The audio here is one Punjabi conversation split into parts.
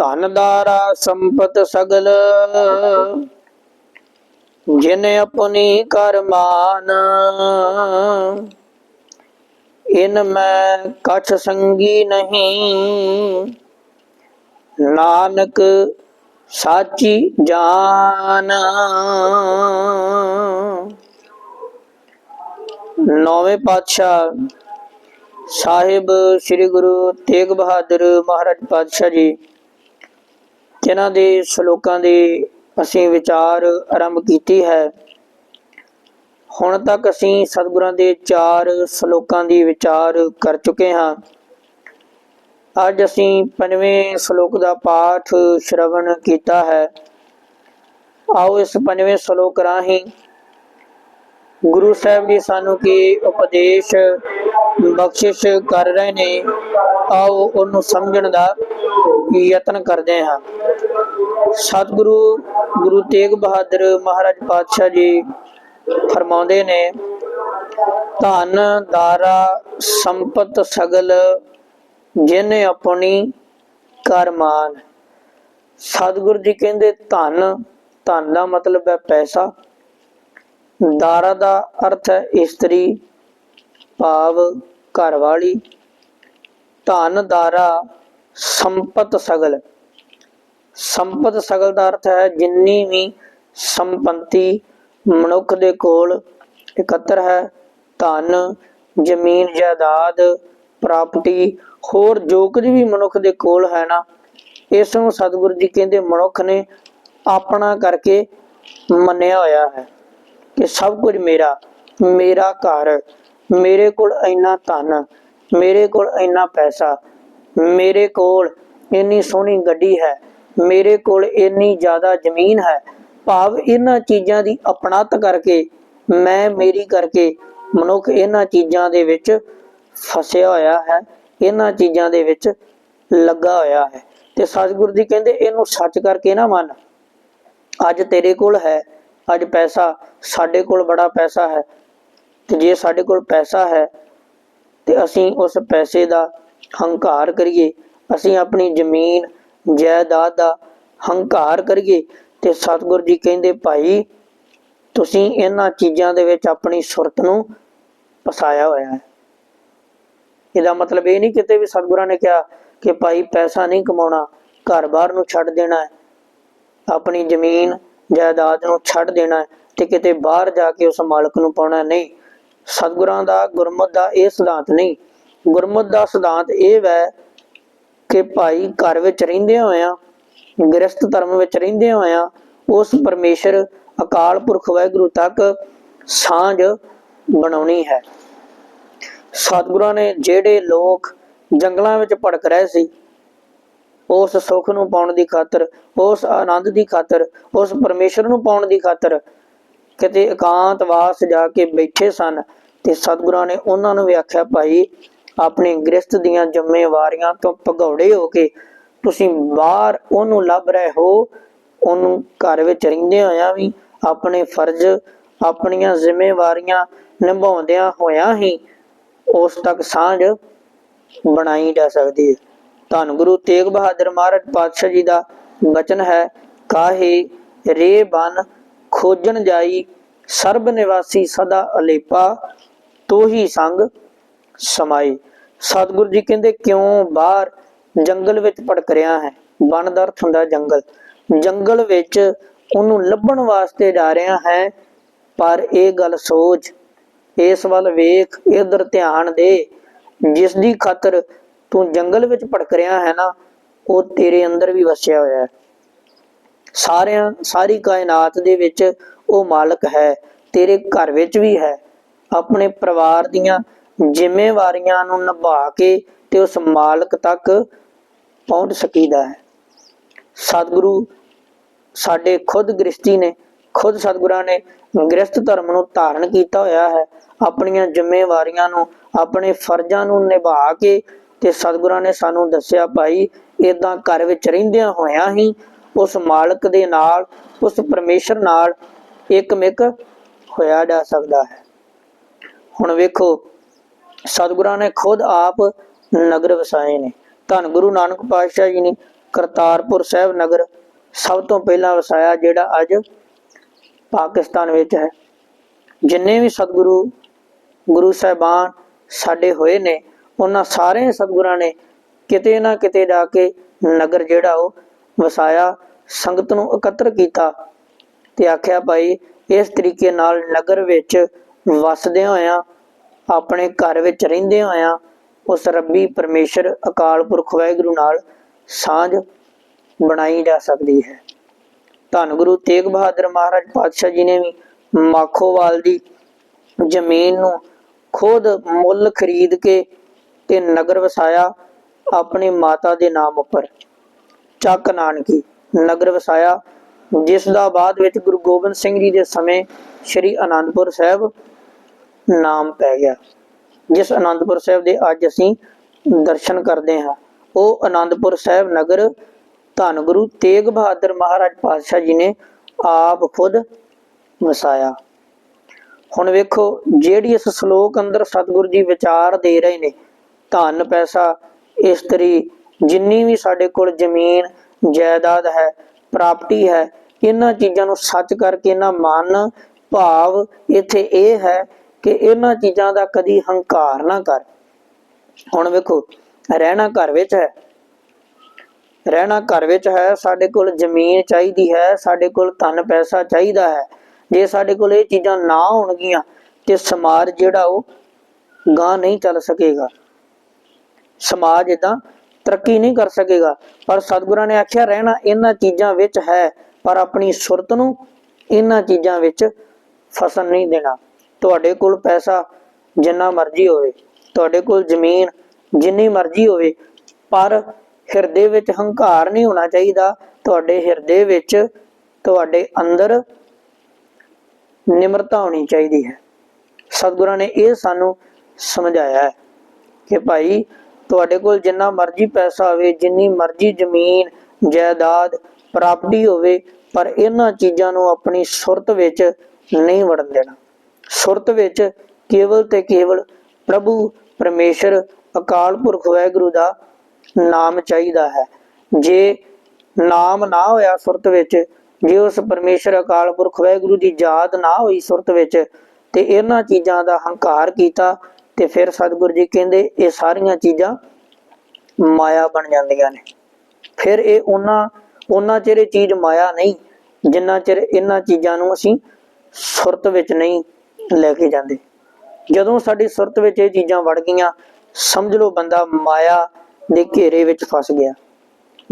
ਧਨ ਦਾਰਾ ਸੰਪਤ ਸਗਲ। ਜਿਨ ਆਪਣੀ ਕਰਮਾਨ ਇਨ ਮੈਂ ਕਛ ਸੰਗੀ ਨਹੀਂ। ਨਾਨਕ ਸਾਚੀ ਜਾਨ। ਨੌਵੇਂ ਪਾਤਸ਼ਾਹ ਸਾਹਿਬ ਸ੍ਰੀ ਗੁਰੂ ਤੇਗ ਬਹਾਦਰ ਮਹਾਰਾਜ ਪਾਤਸ਼ਾਹ ਜੀ ਜਿਨ੍ਹਾਂ ਦੇ ਸ਼ਲੋਕਾਂ ਦੇ ਅਸੀਂ ਵਿਚਾਰ ਆਰੰਭ ਕੀਤੀ ਹੈ। ਹੁਣ ਤੱਕ ਅਸੀਂ ਸਤਿਗੁਰਾਂ ਦੇ ਚਾਰ ਸ਼ਲੋਕਾਂ ਦੀ ਵਿਚਾਰ ਕਰ ਚੁੱਕੇ ਹਾਂ। ਅੱਜ ਅਸੀਂ ਪੰਜਵੇਂ ਸ਼ਲੋਕ ਦਾ ਪਾਠ ਸ਼ਰਵਣ ਕੀਤਾ ਹੈ। ਆਓ ਇਸ ਪੰਜਵੇਂ ਸ਼ਲੋਕ ਰਾਹੀਂ ਗੁਰੂ ਸਾਹਿਬ ਜੀ ਸਾਨੂੰ ਕੀ ਉਪਦੇਸ਼ ਬਖਸ਼ਿਸ਼ ਕਰ ਰਹੇ ਨੇ, ਆਓ ਉਹਨੂੰ ਸਮਝਣ ਦਾ ਯਤਨ ਕਰਦੇ ਹਾਂ। ਸਤਿਗੁਰੂ ਗੁਰੂ ਤੇਗ ਬਹਾਦਰ ਮਹਾਰਾਜ ਪਾਤਸ਼ਾਹ ਜੀ ਫਰਮਾਉਂਦੇ ਨੇ, ਧਨ, ਦਾਰਾ, ਸੰਪਤ ਸਗਲ, ਜਿਨ ਆਪਣੀ ਕਰਮਾਨ ਸਤਿਗੁਰੂ ਜੀ ਕਹਿੰਦੇ, ਧਨ ਧਨ ਦਾ ਮਤਲਬ ਹੈ ਪੈਸਾ। ਦਾਰਾ ਦਾ ਅਰਥ ਹੈ ਇਸਤਰੀ, ਭਾਵ ਘਰ ਵਾਲੀ ਧਨ, ਦਾਰਾ ਸੰਪਤ ਸਗਲ। ਸੰਪਤ ਸਗਲ ਦਾ ਅਰਥ ਹੈ ਜਿੰਨੀ ਵੀ ਸੰਪਤੀ ਮਨੁੱਖ ਦੇ ਕੋਲ ਇਕੱਤਰ ਹੈ, ਧਨ, ਜ਼ਮੀਨ, ਜਾਇਦਾਦ, ਪ੍ਰਾਪਰਟੀ, ਹੋਰ ਜੋ ਕੁਝ ਵੀ ਮਨੁੱਖ ਦੇ ਕੋਲ ਹੈ ਨਾ, ਇਸ ਨੂੰ ਸਤਿਗੁਰੂ ਜੀ ਕਹਿੰਦੇ ਮਨੁੱਖ ਨੇ ਆਪਣਾ ਕਰਕੇ ਮੰਨਿਆ ਹੋਇਆ ਹੈ ਕਿ ਸਭ ਕੁਝ ਮੇਰਾ ਮੇਰਾ ਘਰ, ਮੇਰੇ ਕੋਲ ਇੰਨਾ ਧਨ, ਮੇਰੇ ਕੋਲ ਇੰਨਾ ਪੈਸਾ ਮੇਰੇ ਕੋਲ ਇੰਨੀ ਸੋਹਣੀ ਗੱਡੀ ਹੈ, ਮੇਰੇ ਕੋਲ ਇੰਨੀ ਜ਼ਿਆਦਾ ਜ਼ਮੀਨ ਹੈ, ਭਾਵ ਇਹਨਾਂ ਚੀਜ਼ਾਂ ਦੀ ਅਪਣਤ ਕਰਕੇ, ਮੈਂ ਮੇਰੀ ਕਰਕੇ ਮਨੁੱਖ ਇਹਨਾਂ ਚੀਜ਼ਾਂ ਦੇ ਵਿੱਚ ਫਸਿਆ ਹੋਇਆ ਹੈ, ਇਹਨਾਂ ਚੀਜ਼ਾਂ ਦੇ ਵਿੱਚ ਲੱਗਾ ਹੋਇਆ ਹੈ। ਤੇ ਸਤਿਗੁਰੂ ਜੀ ਕਹਿੰਦੇ, ਇਹਨੂੰ ਸੱਚ ਕਰਕੇ ਨਾ ਮੰਨ। ਅੱਜ ਤੇਰੇ ਕੋਲ ਹੈ, ਅੱਜ ਪੈਸਾ, ਸਾਡੇ ਕੋਲ ਬੜਾ ਪੈਸਾ ਹੈ। ਤੇ ਜੇ ਸਾਡੇ ਕੋਲ ਪੈਸਾ ਹੈ, ਤੇ ਅਸੀਂ ਉਸ ਪੈਸੇ ਦਾ ਹੰਕਾਰ ਕਰੀਏ। ਅਸੀਂ ਆਪਣੀ ਜ਼ਮੀਨ, ਜਾਇਦਾਦ ਦਾ ਹੰਕਾਰ ਕਰੀਏ ਤੇ ਸਤਿਗੁਰੂ ਜੀ ਕਹਿੰਦੇ, ਭਾਈ, ਤੁਸੀਂ ਇਹਨਾਂ ਚੀਜ਼ਾਂ ਦੇ ਵਿੱਚ ਆਪਣੀ ਸੁਰਤ ਨੂੰ ਫਸਾਇਆ ਹੋਇਆ ਹੈ। ਇਹਦਾ ਮਤਲਬ ਇਹ ਨਹੀਂ ਕਿਤੇ ਵੀ ਸਤਿਗੁਰਾਂ ਨੇ ਕਿਹਾ ਕਿ, ਭਾਈ, ਪੈਸਾ ਨਹੀਂ ਕਮਾਉਣਾ ਘਰ-ਬਾਰ ਨੂੰ ਛੱਡ ਦੇਣਾ ਹੈ। ਆਪਣੀ ਜ਼ਮੀਨ, ਜਾਇਦਾਦ ਨੂੰ ਛੱਡ ਦੇਣਾ ਤੇ ਕਿਤੇ ਬਾਹਰ ਜਾ ਕੇ ਉਸ ਮਾਲਕ ਨੂੰ ਪਾਉਣਾ ਨਹੀਂ, ਸਤਿਗੁਰਾਂ ਦਾ ਗੁਰਮਤ ਦਾ ਇਹ ਸਿਧਾਂਤ ਨਹੀਂ। ਗੁਰਮਤ ਦਾ ਸਿਧਾਂਤ ਇਹ ਵੈ ਕਿ ਭਾਈ ਘਰ ਵਿੱਚ ਰਹਿੰਦੇ ਹੋਇਆਂ ਗ੍ਰਸਥ ਧਰਮ ਵਿੱਚ ਰਹਿੰਦੇ ਹੋਇਆਂ ਉਸ ਪਰਮੇਸ਼ਰ ਅਕਾਲ ਪੁਰਖ ਵਾਹਿਗੁਰੂ ਤੱਕ ਸਾਂਝ ਬਣਾਉਣੀ ਹੈ। ਸਤਿਗੁਰਾਂ ਨੇ ਜਿਹੜੇ ਲੋਕ ਜੰਗਲਾਂ ਵਿੱਚ ਭੜਕ ਰਹੇ ਸੀ, ਉਸ ਸੁੱਖ ਨੂੰ ਪਾਉਣ ਦੀ ਖਾਤਰ, ਉਸ ਆਨੰਦ ਦੀ ਖਾਤਰ, ਉਸ ਪਰਮੇਸ਼ਰ ਨੂੰ ਪਾਉਣ ਦੀ ਖਾਤਰ ਕਿਤੇ ਇਕਾਂਤਵਾਸ ਜਾ ਕੇ ਬੈਠੇ ਸਨ ਤੇ ਸਤਿਗੁਰਾਂ ਨੇ ਉਹਨਾਂ ਨੂੰ ਵਿਆਖਿਆ ਭਾਈ ਆਪਣੀ ਗ੍ਰਸਥ ਦੀਆਂ ਜ਼ਿੰਮੇਵਾਰੀਆਂ ਤੋਂ ਭਗੌੜੇ ਹੋ ਕੇ ਤੁਸੀਂ ਬਾਹਰ ਉਹਨੂੰ ਲੱਭ ਰਹੇ ਹੋ, ਉਹਨੂੰ ਘਰ ਵਿੱਚ ਰਹਿੰਦੇ ਹੋਇਆਂ ਵੀ ਆਪਣੇ ਫਰਜ਼, ਆਪਣੀਆਂ ਜ਼ਿੰਮੇਵਾਰੀਆਂ ਨਿਭਾਉਂਦਿਆਂ ਹੋਇਆਂ ਹੀ ਉਸ ਤੱਕ ਸਾਂਝ ਬਣਾਈ ਜਾ ਸਕਦੀ ਹੈ। ਧੰਨ ਗੁਰੂ ਤੇਗ ਬਹਾਦਰ ਮਹਾਰਾਜ ਪਾਤਸ਼ਾਹ ਜੀ ਦਾ ਬਚਨ ਹੈ, ਕਾਹੇ ਰੇ ਬਨ ਖੋਜਣ ਜਾਈ, ਸਰਬ ਨਿਵਾਸੀ ਸਦਾ ਅਲੇਪਾ, ਤੋਹੀ ਸੰਗ ਸਮਾਈ ਸਤਿਗੁਰੂ ਜੀ ਕਹਿੰਦੇ, ਕਿਉਂ ਬਾਹਰ ਜੰਗਲ ਵਿੱਚ ਭਟਕ ਰਿਹਾ ਹੈ? ਬਨ ਦਾ ਅਰਥ ਹੁੰਦਾ ਜੰਗਲ। ਜੰਗਲ ਵਿੱਚ ਉਹਨੂੰ ਲੱਭਣ ਵਾਸਤੇ ਜਾ ਰਿਹਾ ਹੈ, ਪਰ ਇਹ ਗੱਲ ਸੋਚ, ਇਸ ਵੱਲ ਵੇਖ, ਇਧਰ ਧਿਆਨ ਦੇ ਜਿਸ ਦੀ ਖਾਤਰ ਤੂੰ ਜੰਗਲ ਵਿੱਚ ਭਟਕ ਰਿਹਾ ਹੈ ਨਾ, ਉਹ ਤੇਰੇ ਅੰਦਰ ਵੀ ਵਸਿਆ ਹੋਇਆ ਹੈ। ਸਾਰਿਆਂ, ਸਾਰੀ ਕਾਇਨਾਤ ਦੇ ਵਿੱਚ ਉਹ ਮਾਲਕ ਹੈ, ਤੇਰੇ ਘਰ ਵਿੱਚ ਵੀ ਹੈ, ਆਪਣੇ ਪਰਿਵਾਰ ਦੀਆਂ ਜ਼ਿੰਮੇਵਾਰੀਆਂ ਨੂੰ ਨਿਭਾ ਕੇ ਤੇ ਉਸ ਮਾਲਕ ਤੱਕ ਪਹੁੰਚ ਸਕੀਦਾ ਹੈ। ਸਤਿਗੁਰੂ ਸਾਡੇ ਖੁਦ ਗ੍ਰਸਤੀ ਨੇ, ਖੁਦ ਸਤਿਗੁਰਾਂ ਨੇ ਗ੍ਰਸਤ ਧਰਮ ਨੂੰ ਧਾਰਨ ਕੀਤਾ ਹੋਇਆ ਹੈ। ਆਪਣੀਆਂ ਜ਼ਿੰਮੇਵਾਰੀਆਂ ਨੂੰ, ਆਪਣੇ ਫਰਜ਼ਾਂ ਨੂੰ ਨਿਭਾ ਕੇ ਤੇ ਸਤਿਗੁਰਾਂ ਨੇ ਸਾਨੂੰ ਦੱਸਿਆ, ਭਾਈ ਇਦਾਂ ਘਰ ਵਿੱਚ ਰਹਿੰਦਿਆਂ ਹੋਇਆਂ ਹੀ ਉਸ ਮਾਲਕ ਦੇ ਨਾਲ, ਉਸ ਪਰਮੇਸ਼ਰ ਨਾਲ ਇੱਕਮਿਕ ਹੋਇਆ ਜਾ ਸਕਦਾ ਹੈ। ਹੁਣ ਵੇਖੋ ਸਤਿਗੁਰਾਂ ਨੇ ਖੁਦ ਆਪ ਨਗਰ ਵਸਾਏ ਨੇ। ਧੰਨ ਗੁਰੂ ਨਾਨਕ ਪਾਤਸ਼ਾਹ ਜੀ ਨੇ ਕਰਤਾਰਪੁਰ ਸਾਹਿਬ ਨਗਰ ਸਭ ਤੋਂ ਪਹਿਲਾਂ ਵਸਾਇਆ, ਜਿਹੜਾ ਅੱਜ ਪਾਕਿਸਤਾਨ ਵਿੱਚ ਹੈ। ਜਿੰਨੇ ਵੀ ਸਤਿਗੁਰੂ, ਗੁਰੂ ਸਾਹਿਬਾਨ ਸਾਡੇ ਹੋਏ ਨੇ, ਉਹਨਾਂ ਸਾਰੇ ਸਤਿਗੁਰਾਂ ਨੇ ਕਿਤੇ ਨਾ ਕਿਤੇ ਜਾ ਕੇ ਨਗਰ ਜਿਹੜਾ ਉਹ ਵਸਾਇਆ, ਸੰਗਤ ਨੂੰ ਇਕੱਤਰ ਕੀਤਾ ਤੇ ਆਖਿਆ, ਭਾਈ, ਇਸ ਤਰੀਕੇ ਨਾਲ ਨਗਰ ਵਿੱਚ ਵਸਦੇ ਹੋਇਆਂ ਆਪਣੇ ਘਰ ਵਿੱਚ ਰਹਿੰਦੇ ਹੋਇਆ ਉਸ ਰੱਬੀ ਪਰਮੇਸ਼ਰ ਅਕਾਲ ਪੁਰਖ ਵਾਹਿਗੁਰੂ ਨਾਲ ਸਾਂਝ ਬਣਾਈ ਜਾ ਸਕਦੀ ਹੈ। ਧੰਨ ਗੁਰੂ ਤੇਗ ਬਹਾਦਰ ਮਹਾਰਾਜ ਪਾਤਸ਼ਾਹ ਜੀ ਨੇ ਵੀ ਮਾਖੋਵਾਲ ਦੀ ਜ਼ਮੀਨ ਨੂੰ ਖੁਦ ਮੁੱਲ ਖਰੀਦ ਕੇ ਤੇ ਨਗਰ ਵਸਾਇਆ ਆਪਣੀ ਮਾਤਾ ਦੇ ਨਾਮ ਉੱਪਰ। ਚੱਕ ਨਾਨਕੀ, ਨਗਰ ਵਸਾਇਆ, ਜਿਸ ਦਾ ਬਾਅਦ ਵਿੱਚ ਗੁਰੂ ਗੋਬਿੰਦ ਸਿੰਘ ਜੀ ਦੇ ਸਮੇਂ ਸ੍ਰੀ ਅਨੰਦਪੁਰ ਸਾਹਿਬ ਨਾਮ ਪੈ ਗਿਆ। ਜਿਸ ਅਨੰਦਪੁਰ ਸਾਹਿਬ ਦੇ ਅੱਜ ਅਸੀਂ ਦਰਸ਼ਨ ਕਰਦੇ ਹਾਂ, ਉਹ ਅਨੰਦਪੁਰ ਸਾਹਿਬ ਨਗਰ ਧੰਨ ਗੁਰੂ ਤੇਗ ਬਹਾਦਰ ਮਹਾਰਾਜ ਪਾਤਸ਼ਾਹ ਜੀ ਨੇ ਆਪ ਖੁਦ ਵਸਾਇਆ। ਹੁਣ ਵੇਖੋ, ਜਿਹੜੀ ਇਸ ਸ਼ਲੋਕ ਅੰਦਰ ਸਤਿਗੁਰੂ ਜੀ ਵਿਚਾਰ ਦੇ ਰਹੇ ਨੇ, ਧਨ ਪੈਸਾ, ਇਸਤਰੀ, ਜਿੰਨੀ ਵੀ ਸਾਡੇ ਕੋਲ ਜ਼ਮੀਨ, ਜਾਇਦਾਦ ਹੈ, ਪ੍ਰਾਪਰਟੀ ਹੈ, ਇਹਨਾਂ ਚੀਜ਼ਾਂ ਨੂੰ ਸੱਚ ਕਰਕੇ ਇਹਨਾਂ ਮਨ, ਭਾਵ ਇੱਥੇ ਇਹ ਹੈ ਕਿ ਇਹਨਾਂ ਚੀਜ਼ਾਂ ਦਾ ਕਦੀ ਹੰਕਾਰ ਨਾ ਕਰ। ਹੁਣ ਵੇਖੋ, ਰਹਿਣਾ ਘਰ ਵਿੱਚ ਹੈ। ਰਹਿਣਾ ਘਰ ਵਿੱਚ ਹੈ, ਸਾਡੇ ਕੋਲ ਜ਼ਮੀਨ ਚਾਹੀਦੀ ਹੈ, ਸਾਡੇ ਕੋਲ ਧਨ ਪੈਸਾ ਚਾਹੀਦਾ ਹੈ। ਜੇ ਸਾਡੇ ਕੋਲ ਇਹ ਚੀਜ਼ਾਂ ਨਾ ਹੋਣਗੀਆਂ, ਤੇ ਸਮਾਜ ਜਿਹੜਾ ਉਹ ਗਾਂ ਨਹੀਂ ਚੱਲ ਸਕੇਗਾ। ਸਮਾਜ ਇਦਾਂ ਤਰੱਕੀ ਨਹੀਂ ਕਰ ਸਕੇਗਾ। ਪਰ ਸਤਿਗੁਰਾਂ ਨੇ ਆਖਿਆ, ਰਹਿਣਾ ਇਹਨਾਂ ਚੀਜ਼ਾਂ ਵਿੱਚ ਹੈ, ਪਰ ਆਪਣੀ ਸੁਰਤ ਨੂੰ ਇਹਨਾਂ ਚੀਜ਼ਾਂ ਵਿੱਚ ਫਸਣ ਨਹੀਂ ਦੇਣਾ। ਤੁਹਾਡੇ ਕੋਲ ਪੈਸਾ ਜਿੰਨਾ ਮਰਜ਼ੀ ਹੋਵੇ, ਤੁਹਾਡੇ ਕੋਲ ਜ਼ਮੀਨ ਜਿੰਨੀ ਮਰਜ਼ੀ ਹੋਵੇ, ਪਰ ਹਿਰਦੇ ਵਿੱਚ ਹੰਕਾਰ ਨਹੀਂ ਹੋਣਾ ਚਾਹੀਦਾ। ਤੁਹਾਡੇ ਹਿਰਦੇ ਵਿੱਚ ਤੁਹਾਡੇ ਅੰਦਰ ਨਿਮਰਤਾ ਹੋਣੀ ਚਾਹੀਦੀ ਹੈ। ਸਤਿਗੁਰਾਂ ਨੇ ਇਹ ਸਾਨੂੰ ਸਮਝਾਇਆ ਹੈ ਕਿ ਭਾਈ, ਤੁਹਾਡੇ ਕੋਲ ਜਿੰਨਾ ਮਰਜ਼ੀ ਪੈਸਾ ਹੋਵੇ, ਜਿੰਨੀ ਮਰਜ਼ੀ ਜ਼ਮੀਨ, ਜਾਇਦਾਦ, ਪ੍ਰਾਪਰਟੀ ਹੋਵੇ, ਪਰ ਇਹਨਾਂ ਚੀਜ਼ਾਂ ਨੂੰ ਆਪਣੀ ਸੁਰਤ ਵਿੱਚ ਨਹੀਂ ਵੜਨ ਦੇਣਾ। ਸੁਰਤ ਵਿੱਚ ਕੇਵਲ ਤੇ ਕੇਵਲ ਪ੍ਰਭੂ ਪਰਮੇਸ਼ਰ, ਅਕਾਲ ਪੁਰਖ ਵਾਹਿਗੁਰੂ ਦਾ ਨਾਮ ਚਾਹੀਦਾ ਹੈ। ਜੇ ਨਾਮ ਨਾ ਹੋਇਆ ਸੁਰਤ ਵਿੱਚ, ਜੇ ਉਸ ਪਰਮੇਸ਼ਰ, ਅਕਾਲ ਪੁਰਖ ਵਾਹਿਗੁਰੂ ਦੀ ਯਾਦ ਨਾ ਹੋਈ ਸੁਰਤ ਵਿੱਚ, ਤੇ ਇਹਨਾਂ ਚੀਜ਼ਾਂ ਦਾ ਹੰਕਾਰ ਕੀਤਾ, ਤੇ ਫਿਰ ਸਤਿਗੁਰੂ ਜੀ ਕਹਿੰਦੇ ਇਹ ਸਾਰੀਆਂ ਚੀਜ਼ਾਂ ਮਾਇਆ ਬਣ ਜਾਂਦੀਆਂ ਨੇ। ਫਿਰ ਇਹ ਉਹਨਾਂ ਉਹਨਾਂ ਚਿਰ ਇਹ ਚੀਜ਼ ਮਾਇਆ ਨਹੀਂ, ਜਿੰਨਾ ਚਿਰ ਇਹਨਾਂ ਚੀਜ਼ਾਂ ਨੂੰ ਅਸੀਂ ਸੁਰਤ ਵਿੱਚ ਨਹੀਂ ਲੈ ਕੇ ਜਾਂਦੇ। ਜਦੋਂ ਸਾਡੀ ਸੁਰਤ ਵਿੱਚ ਇਹ ਚੀਜ਼ਾਂ ਵੜ ਗਈਆਂ, ਸਮਝ ਲਓ ਬੰਦਾ ਮਾਇਆ ਦੇ ਘੇਰੇ ਵਿੱਚ ਫਸ ਗਿਆ।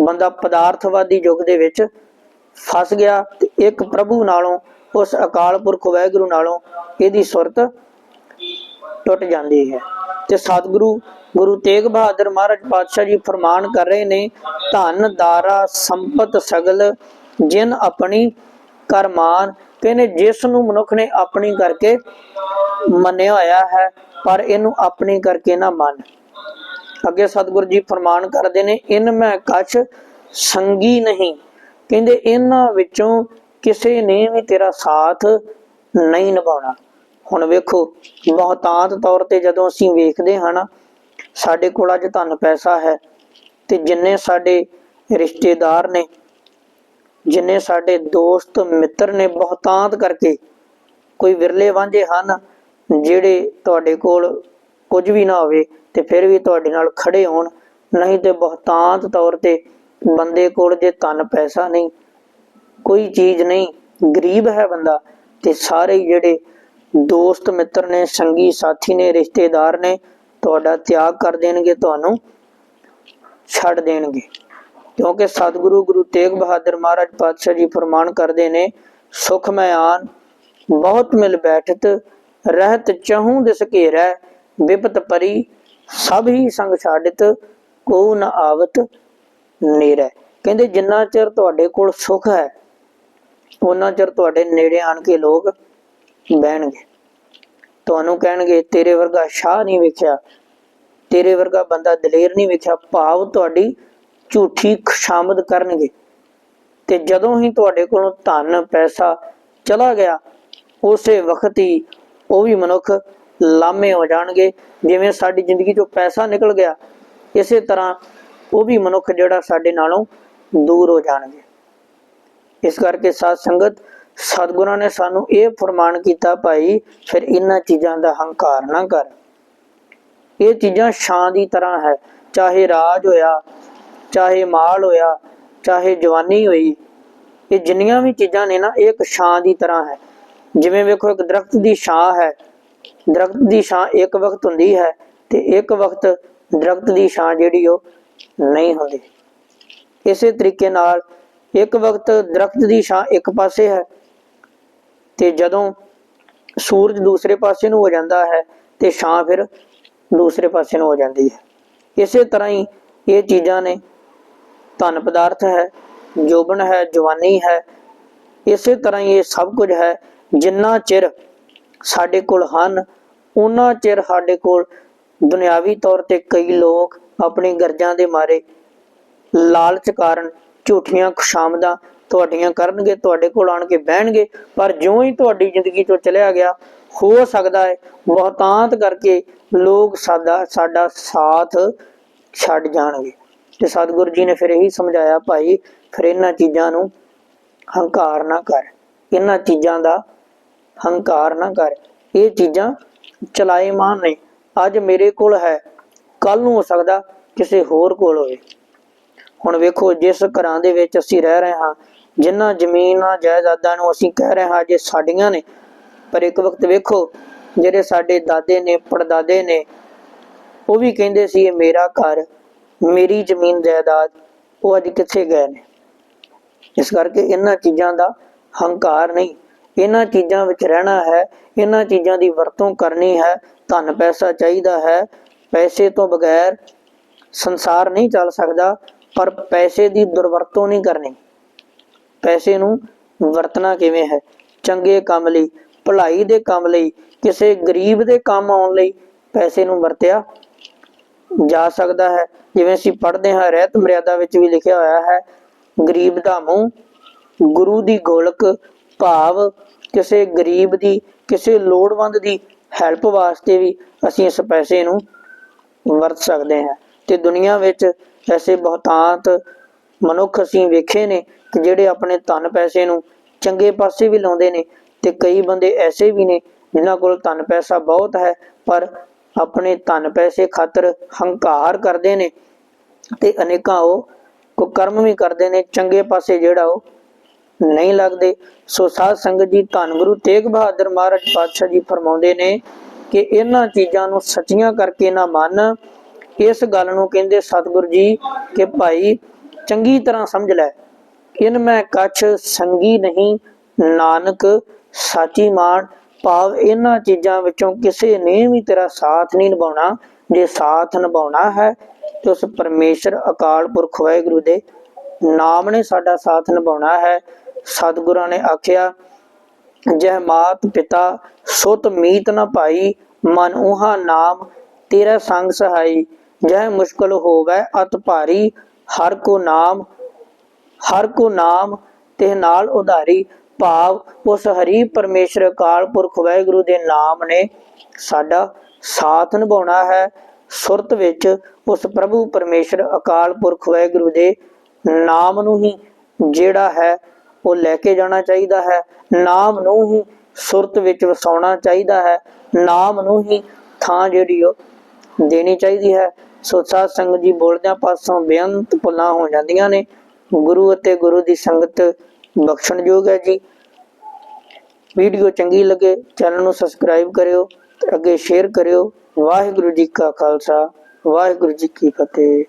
ਬੰਦਾ ਪਦਾਰਥਵਾਦੀ ਯੁੱਗ ਦੇ ਵਿੱਚ ਫਸ ਗਿਆ ਤੇ ਇੱਕ ਪ੍ਰਭੂ ਨਾਲੋਂ, ਉਸ ਅਕਾਲ ਪੁਰਖ ਵਾਹਿਗੁਰੂ ਨਾਲੋਂ ਇਹਦੀ ਸੁਰਤ ਟੁੱਟ ਜਾਂਦੀ ਹੈ। ਤੇ ਸਤਿਗੁਰੂ, ਗੁਰੂ ਤੇਗ ਬਹਾਦਰ ਮਹਾਰਾਜ ਪਾਤਸ਼ਾਹ ਜੀ ਫਰਮਾਨ ਕਰ ਰਹੇ ਨੇ, ਧਨ, ਦਾਰਾ, ਸੰਪਤ ਸਗਲ, ਜਿਨ ਆਪਣੀ ਕਰਮਾਨ ਕਹਿੰਦੇ ਜਿਸ ਨੂੰ ਮਨੁੱਖ ਨੇ ਆਪਣੀ ਕਰਕੇ ਮੰਨਿਆ ਹੋਇਆ ਹੈ, ਪਰ ਇਹਨੂੰ ਆਪਣੀ ਕਰਕੇ ਨਾ ਮੰਨ। ਅੱਗੇ ਸਤਿਗੁਰੂ ਜੀ ਫਰਮਾਨ ਕਰਦੇ ਨੇ, ਇਨ ਮੈਂ ਕਛ ਸੰਗੀ ਨਹੀਂ। ਕਹਿੰਦੇ, ਇਹਨਾਂ ਵਿੱਚੋਂ ਕਿਸੇ ਨੇ ਵੀ ਤੇਰਾ ਸਾਥ ਨਹੀਂ ਨਿਭਾਉਣਾ। ਹੁਣ ਵੇਖੋ, ਬਹੁਤਾਂਤ ਤੌਰ ਤੇ ਜਦੋਂ ਅਸੀਂ ਵੇਖਦੇ ਹਾਂ ਨਾ, ਸਾਡੇ ਕੋਲ ਅੱਜ ਧਨ ਪੈਸਾ ਹੈ ਤੇ ਜਿੰਨੇ ਸਾਡੇ ਰਿਸ਼ਤੇਦਾਰ ਨੇ ਜਿੰਨੇ ਸਾਡੇ ਦੋਸਤ ਮਿੱਤਰ ਨੇ ਬਹੁਤਾਂਤ ਕਰਕੇ ਕੋਈ ਵਿਰਲੇ ਵਾਂਝੇ ਹਨ, ਜਿਹੜੇ ਤੁਹਾਡੇ ਕੋਲ ਕੁਝ ਵੀ ਨਾ ਹੋਵੇ ਤੇ ਫਿਰ ਵੀ ਤੁਹਾਡੇ ਨਾਲ ਖੜੇ ਹੋਣ, ਨਹੀਂ ਤੇ ਬਹੁਤਾਂਤ ਤੌਰ ਤੇ ਬੰਦੇ ਕੋਲ ਜੇ ਧਨ ਪੈਸਾ ਨਹੀਂ, ਕੋਈ ਚੀਜ਼ ਨਹੀਂ, ਗਰੀਬ ਹੈ ਬੰਦਾ ਤੇ ਸਾਰੇ ਜਿਹੜੇ ਦੋਸਤ ਮਿੱਤਰ ਨੇ, ਸੰਗੀ ਸਾਥੀ ਨੇ, ਰਿਸ਼ਤੇਦਾਰ ਨੇ, ਤੁਹਾਡਾ ਤਿਆਗ ਕਰ ਦੇਣਗੇ, ਤੁਹਾਨੂੰ ਛੱਡ ਦੇਣਗੇ। ਕਿਉਂਕਿ ਸਤਿਗੁਰੂ ਗੁਰੂ ਤੇਗ ਬਹਾਦਰ ਮਹਾਰਾਜ ਪਾਤਸ਼ਾਹ ਜੀ ਫਰਮਾਨ ਕਰਦੇ ਨੇ, ਸੁਖ ਮੈਂ ਬਹੁਤ ਮਿਲ ਬੈਠਤ, ਰਹਿਤ ਚਹੂ ਦਿਸ ਘੇਰੈ ਵਿਪਤ ਪਰੀ, ਸਭ ਹੀ ਸੰਗ ਛਾੜਿਤ ਕੋ ਨ ਆਵਤ ਨੇਰੈ। ਕਹਿੰਦੇ, ਜਿੰਨਾ ਚਿਰ ਤੁਹਾਡੇ ਕੋਲ ਸੁਖ ਹੈ ਉਹਨਾਂ ਚਿਰ ਤੁਹਾਡੇ ਨੇੜੇ ਆਣ ਕੇ ਲੋਕ ਬਹਿਣਗੇ। ਤੁਹਾਨੂੰ ਕਹਿਣਗੇ, ਤੇਰੇ ਵਰਗਾ ਸ਼ਾਹ ਨਹੀਂ ਵੇਖਿਆ, ਤੇਰੇ ਵਰਗਾ ਬੰਦਾ ਦਲੇਰ ਨਹੀਂ ਵੇਖਿਆ, ਭਾਵ ਤੁਹਾਡੀ ਝੂਠੀ ਖੁਸ਼ਾਮਦ ਕਰਨਗੇ। ਤੇ ਜਦੋਂ ਹੀ ਤੁਹਾਡੇ ਕੋਲੋਂ ਧਨ, ਪੈਸਾ ਚਲਾ ਗਿਆ, ਉਸੇ ਵਕਤ ਹੀ ਉਹ ਵੀ ਮਨੁੱਖ ਲਾਮੇ ਹੋ ਜਾਣਗੇ। ਜਿਵੇਂ ਸਾਡੀ ਜ਼ਿੰਦਗੀ ਚੋਂ ਪੈਸਾ ਨਿਕਲ ਗਿਆ, ਇਸੇ ਤਰ੍ਹਾਂ ਉਹ ਵੀ ਮਨੁੱਖ ਜਿਹੜਾ ਸਾਡੇ ਨਾਲੋਂ ਦੂਰ ਹੋ ਜਾਣਗੇ। ਇਸ ਕਰਕੇ ਸਾਧ ਸੰਗਤ, ਸਤਿਗੁਰਾਂ ਨੇ ਸਾਨੂੰ ਇਹ ਫਰਮਾਨ ਕੀਤਾ, ਭਾਈ, ਫਿਰ ਇਹਨਾਂ ਚੀਜ਼ਾਂ ਦਾ ਹੰਕਾਰ ਨਾ ਕਰ। ਇਹ ਚੀਜ਼ਾਂ ਛਾਂ ਦੀ ਤਰ੍ਹਾਂ ਹੈ। ਚਾਹੇ ਰਾਜ ਹੋਇਆ ਚਾਹੇ ਮਾਲ ਹੋਇਆ, ਚਾਹੇ ਜਵਾਨੀ ਹੋਈ, ਇਹ ਜਿੰਨੀਆਂ ਵੀ ਚੀਜ਼ਾਂ ਨੇ ਨਾ, ਇਹ ਇੱਕ ਛਾਂ ਦੀ ਤਰ੍ਹਾਂ ਹੈ। ਜਿਵੇਂ ਵੇਖੋ, ਇੱਕ ਦਰਖਤ ਦੀ ਛਾਂ ਹੈ। ਦਰਖਤ ਦੀ ਛਾਂ ਇੱਕ ਵਕਤ ਹੁੰਦੀ ਹੈ ਤੇ ਇੱਕ ਵਕਤ ਦਰਖਤ ਦੀ ਛਾਂ ਜਿਹੜੀ ਉਹ ਨਹੀਂ ਹੁੰਦੀ। ਇਸੇ ਤਰੀਕੇ ਨਾਲ ਇੱਕ ਵਕਤ ਦਰਖਤ ਦੀ ਛਾਂ ਇੱਕ ਪਾਸੇ ਹੈ ਤੇ ਜਦੋਂ ਸੂਰਜ ਦੂਸਰੇ ਪਾਸੇ ਨੂੰ ਹੋ ਜਾਂਦਾ ਹੈ ਤੇ ਛਾਂ ਫਿਰ ਦੂਸਰੇ ਪਾਸੇ ਨੂੰ ਹੋ ਜਾਂਦੀ ਹੈ। ਇਸੇ ਤਰ੍ਹਾਂ ਹੀ ਇਹ ਚੀਜ਼ਾਂ ਨੇ ਧਨ ਪਦਾਰਥ ਹੈ, ਜੋਬਨ ਹੈ, ਜਵਾਨੀ ਹੈ। ਇਸੇ ਤਰ੍ਹਾਂ ਹੀ ਇਹ ਸਭ ਕੁਝ ਹੈ, ਜਿੰਨਾ ਚਿਰ ਸਾਡੇ ਕੋਲ ਹਨ ਉਹਨਾਂ ਚਿਰ ਸਾਡੇ ਕੋਲ ਦੁਨਿਆਵੀ ਤੌਰ ਤੇ ਕਈ ਲੋਕ ਆਪਣੀ ਗਰਜਾਂ ਦੇ ਮਾਰੇ ਲਾਲਚ ਕਾਰਨ ਝੂਠੀਆਂ ਖੁਸ਼ਾਮਦਾਂ ਤੁਹਾਡੀਆਂ ਕਰਨਗੇ, ਤੁਹਾਡੇ ਕੋਲ ਆਣ ਕੇ ਬਹਿਣਗੇ, ਪਰ ਜਿਉਂ ਹੀ ਤੁਹਾਡੀ ਜ਼ਿੰਦਗੀ ਚੋਂ ਚਲਿਆ ਗਿਆ, ਹੋ ਸਕਦਾ ਹੈ ਬਹੁਤਾਂਤ ਕਰਕੇ ਲੋਕ ਸਾਡਾ ਸਾਡਾ ਸਾਥ ਛੱਡ ਜਾਣਗੇ। ਤੇ ਸਤਿਗੁਰੂ ਜੀ ਨੇ ਫਿਰ ਇਹੀ ਸਮਝਾਇਆ, ਭਾਈ, ਫਿਰ ਇਹਨਾਂ ਚੀਜ਼ਾਂ ਨੂੰ ਹੰਕਾਰ ਨਾ ਕਰ। ਇਹਨਾਂ ਚੀਜ਼ਾਂ ਦਾ ਹੰਕਾਰ ਨਾ ਕਰ। ਇਹ ਚੀਜ਼ਾਂ ਚਲਾਏਮਾਨ ਨੇ। ਅੱਜ ਮੇਰੇ ਕੋਲ ਹੈ। ਕੱਲ ਨੂੰ ਹੋ ਸਕਦਾ ਕਿਸੇ ਹੋਰ ਕੋਲ ਹੋਵੇ। ਹੁਣ ਵੇਖੋ, ਜਿਸ ਘਰਾਂ ਦੇ ਵਿੱਚ ਅਸੀਂ ਰਹਿ ਰਹੇ ਹਾਂ, ਜਿਨ੍ਹਾਂ ਜ਼ਮੀਨਾਂ, ਜਾਇਦਾਦਾਂ ਨੂੰ ਅਸੀਂ ਕਹਿ ਰਹੇ ਹਾਂ, ਜੇ ਸਾਡੀਆਂ ਨੇ। ਪਰ ਇੱਕ ਵਕਤ ਵੇਖੋ, ਜਿਹੜੇ ਸਾਡੇ ਦਾਦੇ ਨੇ, ਪੜਦਾਦੇ ਨੇ, ਉਹ ਵੀ ਕਹਿੰਦੇ ਸੀ, ਇਹ ਮੇਰਾ ਘਰ ਮੇਰੀ ਜ਼ਮੀਨ ਜਾਇਦਾਦ ਉਹ ਅੱਜ ਕਿੱਥੇ ਗਏ ਨੇ? ਇਸ ਕਰਕੇ ਇਹਨਾਂ ਚੀਜ਼ਾਂ ਦਾ ਹੰਕਾਰ ਨਹੀਂ। ਇਹਨਾਂ ਚੀਜ਼ਾਂ ਵਿੱਚ ਰਹਿਣਾ ਹੈ, ਇਹਨਾਂ ਚੀਜ਼ਾਂ ਦੀ ਵਰਤੋਂ ਕਰਨੀ ਹੈ, ਧਨ ਪੈਸਾ ਚਾਹੀਦਾ ਹੈ। ਪੈਸੇ ਤੋਂ ਬਗੈਰ ਸੰਸਾਰ ਨਹੀਂ ਚੱਲ ਸਕਦਾ, ਪਰ ਪੈਸੇ ਦੀ ਦੁਰਵਰਤੋਂ ਨਹੀਂ ਕਰਨੀ। ਪੈਸੇ ਨੂੰ ਵਰਤਣਾ ਕਿਵੇਂ ਹੈ? ਚੰਗੇ ਕੰਮ ਲਈ, ਭਲਾਈ ਦੇ ਕੰਮ ਲਈ, ਕਿਸੇ ਗਰੀਬ ਦੇ ਕੰਮ ਆਉਣ ਲਈ ਪੈਸੇ ਨੂੰ ਵਰਤਿਆ ਜਾ ਸਕਦਾ ਹੈ। ਜਿਵੇਂ ਅਸੀਂ ਪੜ੍ਹਦੇ ਹਾਂ, ਰਹਿਤ ਮਰਿਆਦਾ ਵਿੱਚ ਵੀ ਲਿਖਿਆ ਹੋਇਆ ਹੈ, ਗਰੀਬ ਦਾ ਮੂੰਹ, ਗੁਰੂ ਦੀ ਗੋਲਕ, ਭਾਵ, ਕਿਸੇ ਗਰੀਬ ਦੀ, ਕਿਸੇ ਲੋੜਵੰਦ ਦੀ ਹੈਲਪ ਵਾਸਤੇ ਵੀ ਅਸੀਂ ਇਸ ਪੈਸੇ ਨੂੰ ਵਰਤ ਸਕਦੇ ਹਾਂ। ਤੇ ਦੁਨੀਆ ਵਿੱਚ ਐਸੇ ਬਹੁਤਾਂਤ ਮਨੁੱਖ ਅਸੀਂ ਵੇਖੇ ਨੇ ਕਿ ਜਿਹੜੇ ਆਪਣੇ ਧਨ ਪੈਸੇ ਨੂੰ ਚੰਗੇ ਪਾਸੇ ਵੀ ਲਾਉਂਦੇ ਨੇ ਤੇ ਕਈ ਬੰਦੇ ਐਸੇ ਵੀ ਨੇ ਜਿਨ੍ਹਾਂ ਕੋਲ ਧਨ ਪੈਸਾ ਬਹੁਤ ਹੈ, ਪਰ ਆਪਣੇ ਧਨ ਪੈਸੇ ਖਾਤਰ ਹੰਕਾਰ ਕਰਦੇ ਨੇ ਤੇ ਅਨੇਕਾਂ ਉਹ ਕੁਕਰਮ ਵੀ ਕਰਦੇ ਨੇ, ਚੰਗੇ ਪਾਸੇ ਜਿਹੜਾ ਉਹ ਨਹੀਂ ਲੱਗਦੇ। ਸੋ ਸਾਧ ਸੰਗਤ ਜੀ, ਧੰਨ ਗੁਰੂ ਤੇਗ ਬਹਾਦਰ ਮਹਾਰਾਜ ਪਾਤਸ਼ਾਹ ਜੀ ਫਰਮਾਉਂਦੇ ਨੇ ਕਿ ਇਹਨਾਂ ਚੀਜ਼ਾਂ ਨੂੰ ਸੱਚੀਆਂ ਕਰਕੇ ਨਾ ਮੰਨ। ਇਸ ਗੱਲ ਨੂੰ ਕਹਿੰਦੇ ਸਤਿਗੁਰੂ ਜੀ ਕਿ ਭਾਈ ਚੰਗੀ ਤਰ੍ਹਾਂ ਸਮਝ ਲੈ। ਇਨ ਮੈਂ ਕਛ ਸੰਗੀ ਨਹੀਂ, ਨਾਨਕ ਸਾਚੀ ਮਾਨ ਭਾਵ ਇਹਨਾਂ ਚੀਜ਼ਾਂ ਵਿੱਚੋਂ ਕਿਸੇ ਨੇ ਵੀ ਤੇਰਾ ਸਾਥ ਨਹੀਂ ਨਿਭਾਉਣਾ, ਜੇ ਸਾਥ ਨਿਭਾਉਣਾ ਹੈ, ਤੇ ਉਸ ਪਰਮੇਸ਼ਰ, ਅਕਾਲ ਪੁਰਖ ਵਾਹਿਗੁਰੂ ਦੇ ਨਾਮ ਨੇ ਸਾਡਾ ਸਾਥ ਨਿਭਾਉਣਾ ਹੈ। ਸਤਿਗੁਰਾਂ ਨੇ ਆਖਿਆ, ਜਹ ਮਾਤ ਪਿਤਾ ਸੁਤ ਮੀਤ ਨ ਭਾਈ, ਮਨ ਉਹਾ ਨਾਮ ਤੇਰਾ ਸੰਗ ਸਹਾਈ। ਜਹ ਮੁਸ਼ਕਲ ਹੋਵੇ ਅਤ ਭਾਰੀ, ਹਰ ਕੋ ਨਾਮ, ਹਰ ਕੋ ਨਾਮ ਤੇ ਨਾਲ ਉਧਾਰੀ। ਭਾਵ ਉਸ ਹਰੀ ਪਰਮੇਸ਼ਰ ਅਕਾਲ ਪੁਰਖ ਵਾਹਿਗੁਰੂ ਦੇ ਨਾਮ ਨੇ ਸਾਡਾ ਸਾਥ ਨਿਭਾਉਣਾ ਹੈ। ਸੁਰਤ ਵਿੱਚ ਉਸ ਪ੍ਰਭੂ ਪਰਮੇਸ਼ਰ ਅਕਾਲ ਪੁਰਖ ਵਾਹਿਗੁਰੂ ਦੇ ਨਾਮ ਨੂੰ ਹੀ ਜਿਹੜਾ ਹੈ, ਉਹ ਲੈ ਕੇ ਜਾਣਾ ਚਾਹੀਦਾ ਹੈ। ਨਾਮ ਨੂੰ ਹੀ ਸੁਰਤ ਵਿੱਚ ਵਸਾਉਣਾ ਚਾਹੀਦਾ ਹੈ। ਨਾਮ ਨੂੰ ਹੀ ਥਾਂ ਜਿਹੜੀ ਉਹ ਦੇਣੀ ਚਾਹੀਦੀ ਹੈ। ਸੋ ਸਾਧ ਸੰਗਤ ਜੀ ਬੋਲਦਿਆਂ ਪਾਸੋਂ ਬੇਅੰਤ ਭੁੱਲਾਂ ਹੋ ਜਾਂਦੀਆਂ ਨੇ। ਗੁਰੂ ਅਤੇ ਗੁਰੂ ਦੀ ਸੰਗਤ ਬਖਸ਼ਣਯੋਗ ਹੈ ਜੀ। ਵੀਡੀਓ ਚੰਗੀ ਲੱਗੇ, ਚੈਨਲ ਨੂੰ ਸਬਸਕ੍ਰਾਈਬ ਕਰਿਓ ਤੇ ਅੱਗੇ ਸ਼ੇਅਰ ਕਰਿਓ। ਵਾਹਿਗੁਰੂ ਜੀ ਕਾ ਖਾਲਸਾ, ਵਾਹਿਗੁਰੂ ਜੀ ਕੀ ਫਤਿਹ।